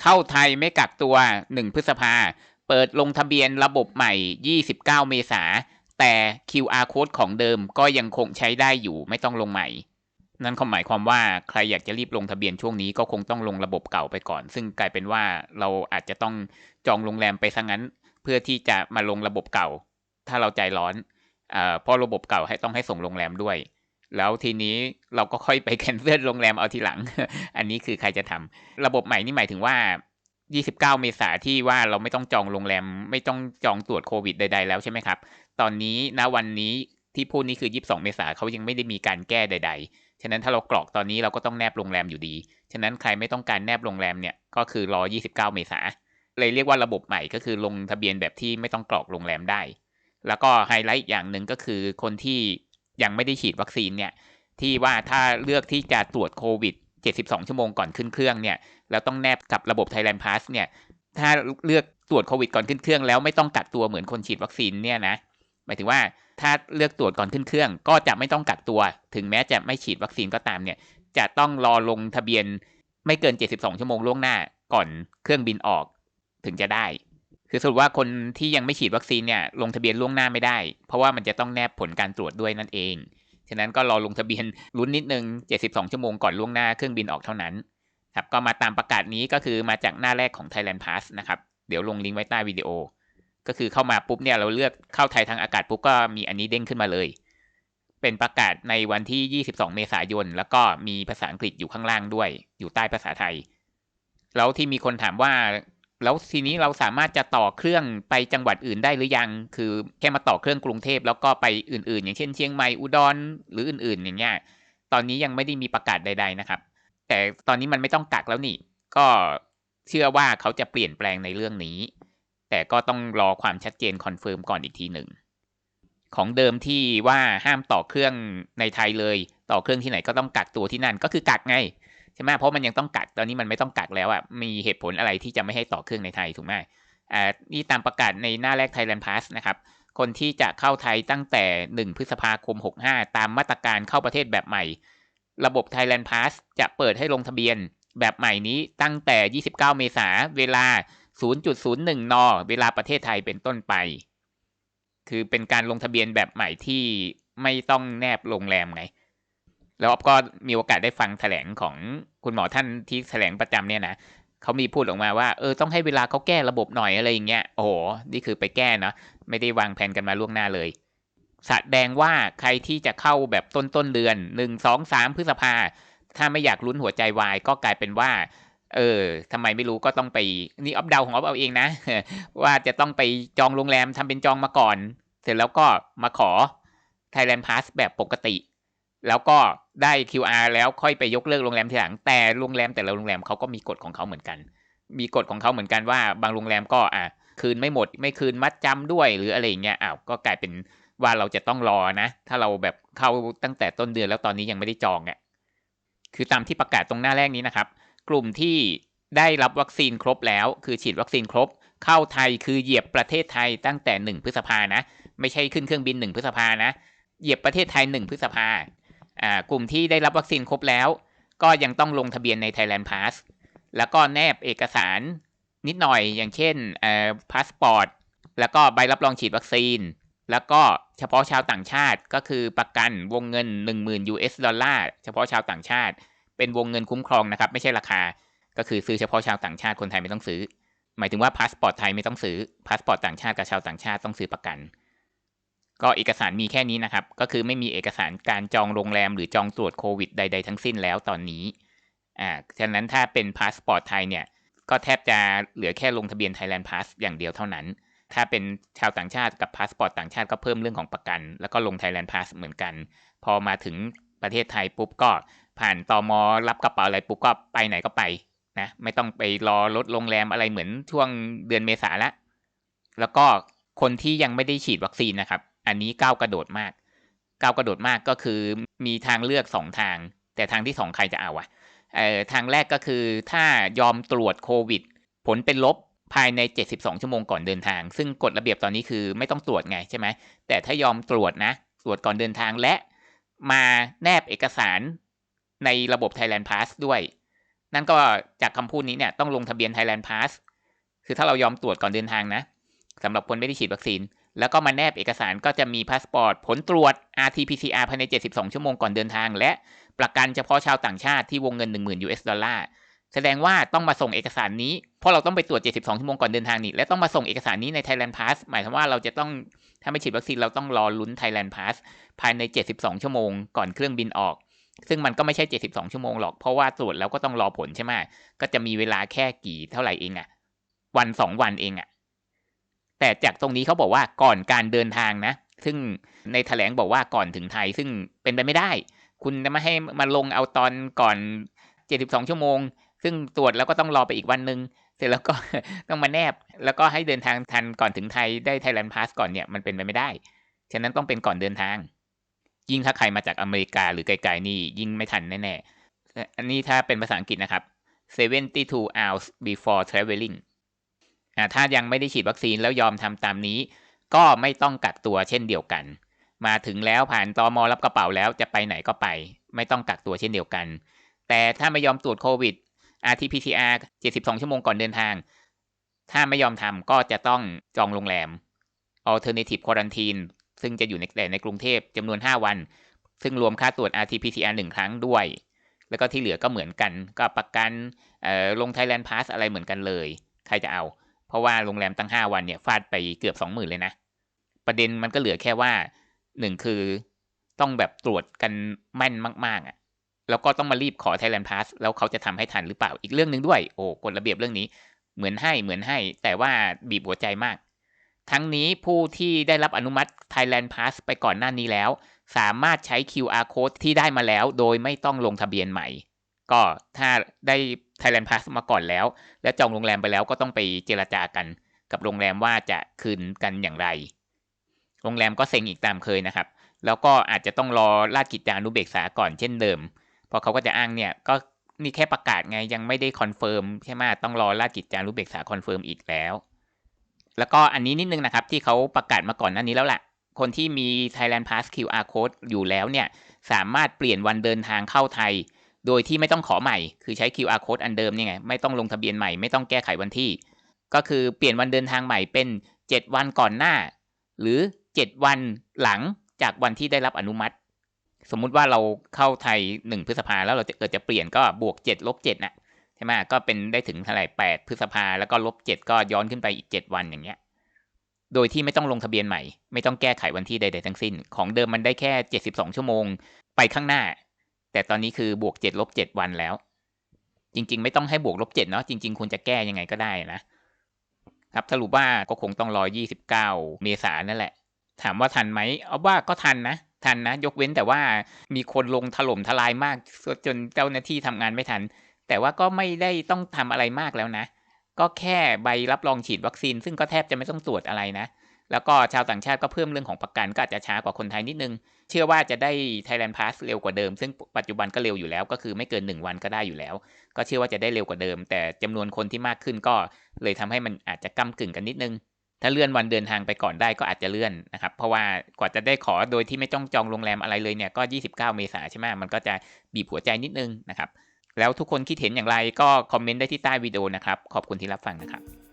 เข้าไทยไม่กักตัว 1 พฤษภา เปิดลงทะเบียนระบบใหม่ 29 เมษา แต่ QR code ของเดิมก็ยังคงใช้ได้อยู่ไม่ต้องลงใหม่ นั่นหมายความว่าใครอยากจะรีบลงทะเบียนช่วงนี้ก็คงต้องลงระบบเก่าไปก่อน ซึ่งกลายเป็นว่าเราอาจจะต้องจองโรงแรมไปซะงั้น เพื่อที่จะมาลงระบบเก่า ถ้าเราใจร้อนอเพราะระบบเก่าให้ต้องให้ส่งโรงแรมด้วย แล้วทีนี้เราก็ค่อยไปแคนเซิลโรงแรมเอาทีหลัง อันนี้คือใครจะทำระบบใหม่นี่หมายถึงว่า 29 เมษาที่ว่าเราไม่ต้องจองโรงแรม ไม่ต้องจองตรวจโควิดใด ๆ แล้วใช่ไหมครับ ตอนนี้ณวันนี้ที่พูดนี้คือ 22 เมษาเขายังไม่ได้มีการแก้ใด ๆ ฉะนั้นถ้าเรากรอกตอนนี้เราก็ต้องแนบโรงแรมอยู่ดี ฉะนั้นใครไม่ต้องการแนบโรงแรมเนี่ยก็คือรอ 29 เมษาเลยเรียกว่าระบบใหม่ก็คือลงทะเบียนแบบที่ไม่ต้องกรอกโรงแรมได้ แล้วก็ไฮไลท์อีกอย่างหนึ่งก็คือคนที่ ยังไม่ได้ฉีดวัคซีนเนี่ยที่ว่าถ้าเลือกที่จะตรวจโควิด 72 ชั่วโมงก่อนขึ้นเครื่องเนี่ยแล้วต้องแนบกับระบบ Thailand Pass เนี่ยถ้าเลือกตรวจโควิดก่อนขึ้นเครื่องแล้วไม่ต้องกักตัวเหมือนคนฉีดวัคซีนเนี่ยนะหมายถึงว่าถ้าเลือกตรวจก่อนขึ้นเครื่อง ก็จะไม่ต้องกักตัว ถึงแม้จะไม่ฉีดวัคซีนก็ตามเนี่ยจะต้องรอลงทะเบียนไม่เกิน 72 ชั่วโมงล่วงหน้าก่อนเครื่องบินออก ถึงจะได้ คือสรุปว่าคนที่ยังไม่ฉีดวัคซีนเนี่ยลงทะเบียนล่วงหน้าไม่ได้ เพราะว่ามันจะต้องแนบผลการตรวจด้วยนั่นเอง ฉะนั้นก็รอลงทะเบียนลุ้นนิดนึง 72 ชั่วโมงก่อนล่วงหน้าเครื่องบินออกเท่านั้นครับก็มาตามประกาศนี้ก็คือมาจากหน้าแรกของ Thailand Pass นะครับ เดี๋ยวลงลิงก์ไว้ใต้วิดีโอ ก็คือเข้ามาปุ๊บเนี่ยเราเลือกเข้าไทยทางอากาศปุ๊บก็มีอันนี้เด้งขึ้นมาเลย เป็นประกาศในวันที่ 22 เมษายน แล้วก็มีภาษาอังกฤษอยู่ข้างล่างด้วย อยู่ใต้ภาษาไทย แล้วที่มีคนถามว่า แล้วทีนี้เราสามารถจะต่อเครื่องไปจังหวัดอื่นได้หรือยัง คือแค่มาต่อเครื่องกรุงเทพแล้วก็ไปอื่น ๆ อย่างเช่นเชียงใหม่อุดรหรืออื่น ๆ อย่างเงี้ยตอนนี้ยังไม่ได้มีประกาศใด ๆนะครับ แต่ตอนนี้มันไม่ต้องกักแล้วนี่ ก็เชื่อว่าเขาจะเปลี่ยนแปลงในเรื่องนี้ แต่ก็ต้องรอความชัดเจนคอนเฟิร์มก่อนอีกทีหนึ่งของเดิมที่ว่าห้ามต่อเครื่องในไทยเลย ต่อเครื่องที่ไหนก็ต้องกักตัวที่นั่นก็คือกักไง ใช่ไหมเพราะมันยังต้องกักตอนนี้มันไม่ต้องกักแล้วอะมีเหตุผลอะไรที่จะไม่ให้ต่อเครื่องในไทยถูกไหมอ่านี่ตามประกาศในหน้าแรก Thailand Pass นะครับคนที่จะเข้าไทยตั้งแต่ 1 พฤษภาคม 65 ตามมาตรการเข้าประเทศแบบใหม่ ระบบ Thailand Pass จะเปิดให้ลงทะเบียนแบบใหม่นี้ตั้งแต่ 29 เมษาเวลา 0.01 น เวลาประเทศไทยเป็นต้นไป คือเป็นการลงทะเบียนแบบใหม่ที่ไม่ต้องแนบโรงแรมไง แล้วก็มีโอกาสได้ฟังแถลงของคุณหมอท่านที่แถลงประจำเนี่ยนะเขามีพูดออกมาว่าเออต้องให้เวลาเขาแก้ระบบหน่อยอะไรอย่างเงี้ยโอ้โหนี่คือไปแก้เนาะไม่ได้วางแผนกันมาล่วงหน้าเลยแสดงว่าใครที่จะเข้าแบบต้นต้นเดือนหนึ่งสองสามพฤษภา ถ้าไม่อยากลุ้นหัวใจวายก็กลายเป็นว่า เออทำไมไม่รู้ก็ต้องไปนี่ออฟเดาของออฟเอาเองนะ ว่าจะต้องไปจองโรงแรมทำเป็นจองมาก่อน เสร็จแล้วก็มาขอ Thailand Pass แบบปกติ แล้วก็ ได้ QR แล้วค่อยไปยกเลิกโรงแรมทีหลัง แต่โรงแรมแต่ละโรงแรมเขาก็มีกฎของเขาเหมือนกัน มีกฎของเขาเหมือนกันว่า บางโรงแรมก็อะคืนไม่หมด ไม่คืนมัดจำด้วยหรืออะไรเงี้ยอ้าวก็กลายเป็นว่าเราจะต้องรอนะ ถ้าเราแบบเข้าตั้งแต่ต้นเดือนแล้วตอนนี้ยังไม่ได้จองเนี่ยคือตามที่ประกาศตรงหน้าแรกนี้นะครับ กลุ่มที่ได้รับวัคซีนครบแล้ว คือฉีดวัคซีนครบ เข้าไทยคือเหยียบประเทศไทยตั้งแต่ 1 พฤษภานะ ไม่ใช่ขึ้นเครื่องบิน 1 พฤษภานะ เหยียบประเทศไทย 1 พฤษภา กลุ่มที่ได้รับวัคซีนครบแล้ว ก็ยังต้องลงทะเบียนใน Thailand Pass แล้วก็แนบเอกสารนิดหน่อยอย่างเช่นพาสปอร์ตแล้วก็ใบรับรองฉีดวัคซีน แล้วก็เฉพาะชาวต่างชาติก็คือประกันวงเงิน 10,000 US ดอลลาร์เฉพาะชาวต่างชาติ เป็นวงเงินคุ้มครองนะครับไม่ใช่ราคา ก็คือซื้อเฉพาะชาวต่างชาติคนไทยไม่ต้องซื้อ หมายถึงว่าพาสปอร์ตไทยไม่ต้องซื้อพาสปอร์ตต่างชาติกับชาวต่างชาติต้องซื้อประกัน ก็เอกสารมีแค่นี้นะครับ ก็คือไม่มีเอกสารการจองโรงแรมหรือจองตรวจโควิดใด ๆ ทั้งสิ้นแล้วตอนนี้อ่าฉะนั้นถ้าเป็นพาสปอร์ตไทยเนี่ยก็แทบจะเหลือแค่ลงทะเบียน Thailand Pass อย่างเดียวเท่านั้น ถ้าเป็นชาวต่างชาติกับพาสปอร์ตต่างชาติก็เพิ่มเรื่องของประกัน แล้วก็ลง Thailand Pass เหมือนกัน พอมาถึงประเทศไทยปุ๊บก็ผ่านตอมอรับกระเป๋าอะไรปุ๊บก็ไปไหนก็ไปนะไม่ต้องไปรอรถโรงแรมอะไรเหมือนช่วงเดือนเมษาละ แล้วก็คนที่ยังไม่ได้ฉีดวัคซีนนะครับ อันนี้ก้าวกระโดดมาก ก้าวกระโดดมากก็คือมีทางเลือกสองทาง แต่ทางที่สองใครจะเอาวะเอ่อทางแรกก็คือถ้ายอมตรวจโควิด ผลเป็นลบภายใน 72 ชั่วโมงก่อนเดินทาง ซึ่งกฎระเบียบตอนนี้คือไม่ต้องตรวจไงใช่ไหม แต่ถ้ายอมตรวจนะ ตรวจก่อนเดินทางและมาแนบเอกสารในระบบ Thailand Pass ด้วย นั่นก็จากคำพูดนี้เนี่ยต้องลงทะเบียน Thailand Pass คือถ้าเรายอมตรวจก่อนเดินทางนะสำหรับคนไม่ได้ฉีดวัคซีน แล้วก็มาแนบเอกสารก็จะมีพาสปอร์ตผลตรวจ RT-PCR ภายใน 72 ชั่วโมงก่อนเดินทาง และประกันเฉพาะชาวต่างชาติที่วงเงิน 10,000 US ดอลลาร์แสดงว่าต้องมาส่งเอกสารนี้ เพราะเราต้องไปตรวจ 72 ชั่วโมงก่อนเดินทางนี่ และต้องมาส่งเอกสารนี้ใน Thailand Pass หมายความว่าเราจะต้อง ถ้าไม่ฉีดวัคซีนเราต้องรอลุ้น Thailand Pass ภายใน 72 ชั่วโมงก่อนเครื่องบินออก ซึ่งมันก็ไม่ใช่ 72 ชั่วโมงหรอก เพราะว่าตรวจแล้วก็ต้องรอผลใช่ไหมก็จะมีเวลาแค่กี่เท่าไหร่เองอะวันสองวันเองอะ แต่จากตรงนี้เขาบอกว่าก่อนการเดินทางนะ ซึ่งในแถลงบอกว่าก่อนถึงไทย ซึ่งเป็นไปไม่ได้ คุณจะม่ให้มาลงเอาตอนก่อน 72 ชั่วโมง ซึ่งตรวจแล้วก็ต้องรอไปอีกวันหนึ่งเสร็จแล้วก็ต้องมาแนบ แล้วก็ให้เดินทางทันก่อนถึงไทยได้ Thailand Pass ก่อนเนี่ยมันเป็นไปไม่ได้ ฉะนั้นต้องเป็นก่อนเดินทาง ยิ่งถ้าใครมาจากอเมริกาหรือไกลๆนี่ยิ่งไม่ทันแน่ๆอันนี้ถ้าเป็นภาษาอังกฤษนะครับ 72 hours before traveling ถ้ายังไม่ได้ฉีดวัคซีนแล้วยอมทำตามนี้ ก็ไม่ต้องกักตัวเช่นเดียวกัน มาถึงแล้วผ่านตอมอรับกระเป๋าแล้วจะไปไหนก็ไป ไม่ต้องกักตัวเช่นเดียวกัน แต่ถ้าไม่ยอมตรวจโควิด RT-PCR 72 ชั่วโมงก่อนเดินทาง ถ้าไม่ยอมทำก็จะต้องจองโรงแรม Alternative Quarantine ซึ่งจะอยู่ในแต่ในกรุงเทพจำนวน 5 วัน ซึ่งรวมค่าตรวจ RT-PCR 1 ครั้งด้วย แล้วก็ที่เหลือก็เหมือนกัน ก็ประกันลง Thailand Pass อะไรเหมือนกันเลย ใครจะเอา เพราะว่าโรงแรมตั้ง 5 วันเนี่ยฟาดไปเกือบ 20,000 เลยนะ ประเด็นมันก็เหลือแค่ว่า 1 คือต้องแบบตรวจกันแม่นมาก ๆอะแล้วก็ต้องมารีบขอ Thailand Pass แล้วเขาจะทำให้ทันหรือเปล่าอีกเรื่องหนึ่งด้วย โอ้กฎระเบียบเรื่องนี้เหมือนให้เหมือนให้ แต่ว่าบีบหัวใจมาก ทั้งนี้ผู้ที่ได้รับอนุมัติ Thailand Pass ไปก่อนหน้านี้แล้ว สามารถใช้ QR code ที่ได้มาแล้ว โดยไม่ต้องลงทะเบียนใหม่ ก็ถ้าได้ Thailand Pass มาก่อนแล้ว และจองโรงแรมไปแล้วก็ต้องไปเจรจากัน กับโรงแรมว่าจะคืนกันอย่างไร โรงแรมก็เซ็งอีกตามเคยนะครับ แล้วก็อาจจะต้องรอราชกิจจานุเบกษาก่อนเช่นเดิม เพราะเขาก็จะอ้างเนี่ยก็นี่แค่ประกาศไงยังไม่ได้คอนเฟิร์มใช่ไหมต้องรอราชกิจจานุเบกษาคอนเฟิร์มอีกแล้ว แล้วก็อันนี้นิดนึงนะครับที่เขาประกาศมาก่อนหน้านี้แล้วแหละคนที่มี Thailand Pass QR Code อยู่แล้วเนี่ยสามารถเปลี่ยนวันเดินทางเข้าไทย โดยที่ไม่ต้องขอใหม่ คือใช้ QR Code อันเดิมนี่ไง ไม่ต้องลงทะเบียนใหม่ ไม่ต้องแก้ไขวันที่ ก็คือเปลี่ยนวันเดินทางใหม่เป็น 7 วันก่อนหน้า หรือ 7 วันหลังจากวันที่ได้รับอนุมัติ สมมุติว่าเราเข้าไทย 1 พฤษภาแล้วเราจะเกิดจะเปลี่ยนก็บวก7ลบ7น่ะใช่ไหมก็เป็นได้ถึงเท่าไหร่8พฤษภาแล้วก็ลบ7ก็ย้อนขึ้นไปอีก 7 วันอย่างเงี้ย โดยที่ไม่ต้องลงทะเบียนใหม่ ไม่ต้องแก้ไขวันที่ใดๆทั้งสิ้น ของเดิมมันได้แค่ 72 ชั่วโมง ไปข้างหน้า แต่ตอนนี้คือบวก7ลบ7วันแล้ว จริง ๆ ไม่ต้องให้บวกลบ7เนาะจริง ๆ คุณจะแก้ยังไงก็ได้นะครับสรุปว่าก็คงต้องรอ29เก้าเมษานนั่นแหละ ถามว่าทันไหมเอาว่าก็ทันนะทันนะ ยกเว้นแต่ว่ามีคนลงถล่มทลายมากจนเจ้าหน้าที่ทำงานไม่ทัน แต่ว่าก็ไม่ได้ต้องทำอะไรมากแล้วนะ ก็แค่ใบรับรองฉีดวัคซีน ซึ่งก็แทบจะไม่ต้องตรวจอะไรนะ แล้วก็ชาวต่างชาติก็เพิ่มเรื่องของประกันก็อาจจะช้ากว่าคนไทยนิดนึง เชื่อว่าจะได้ Thailand Pass เร็วกว่าเดิม ซึ่งปัจจุบันก็เร็วอยู่แล้ว ก็คือไม่เกิน 1 วันก็ได้อยู่แล้ว ก็เชื่อว่าจะได้เร็วกว่าเดิม แต่จำนวนคนที่มากขึ้นก็เลยทำให้มันอาจจะก้ากึ่งกันนิดนึง ถ้าเลื่อนวันเดินทางไปก่อนได้ก็อาจจะเลื่อนนะครับ เพราะว่ากว่าจะได้ขอโดยที่ไม่ต้องจองโรงแรมอะไรเลยเนี่ยก็ 29 เมษาใช่ไหมมันก็จะบีบหัวใจนิดนึงนะครับ แล้วทุกคนคิดเห็นอย่างไรก็คอมเมนต์ได้ที่ใต้วิดีโอนะครับ ขอบคุณที่รับฟังนะครับ